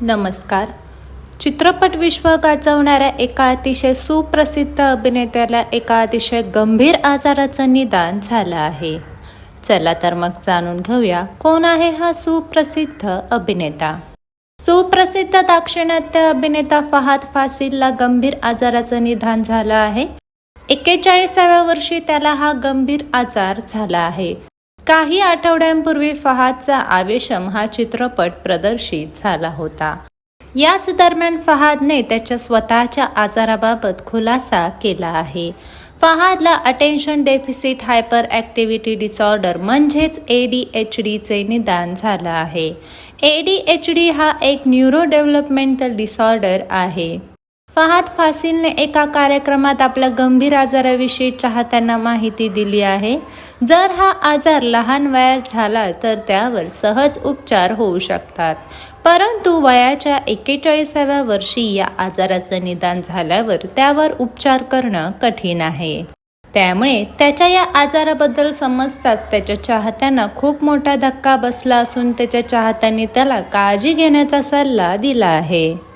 नमस्कार. चित्रपट विश्व गाजवणाऱ्या एका अतिशय सुप्रसिद्ध अभिनेत्याला एका अतिशय गंभीर आजाराचं निदान झालं आहे. चला तर मग जाणून घेऊया कोण आहे हा सुप्रसिद्ध अभिनेता. सुप्रसिद्ध दाक्षिणात्य अभिनेता फहाद फासिलला गंभीर आजाराचं निदान झालं आहे. एक्केचाळीसाव्या वर्षी त्याला हा गंभीर आजार झाला आहे. काही आठवड्यांपूर्वी फहादचा आवेशम हा चित्रपट प्रदर्शित झाला होता. याच दरम्यान फहादने त्याच्या स्वतःच्या आजाराबाबत खुलासा केला आहे. फहादला attention deficit hyperactivity disorder म्हणजेच ए डी एच डीचे निदान झालं आहे. ए डी एच डी हा एक न्यूरो डेव्हलपमेंटल डिसऑर्डर आहे. फहाद फासिलने एका कार्यक्रमात आपल्या गंभीर आजाराविषयी चाहत्यांना माहिती दिली आहे. जर हा आजार लहान वयात झाला तर त्यावर सहज उपचार होऊ शकतात. परंतु वयाच्या एक्केचाळीसाव्या वर्षी या आजाराचं निदान झाल्यावर त्यावर उपचार करणं कठीण आहे. त्यामुळे त्याच्या या आजाराबद्दल समजताच त्याच्या चाहत्यांना खूप मोठा धक्का बसला असून त्याच्या चाहत्यांनी त्याला काळजी घेण्याचा सल्ला दिला आहे.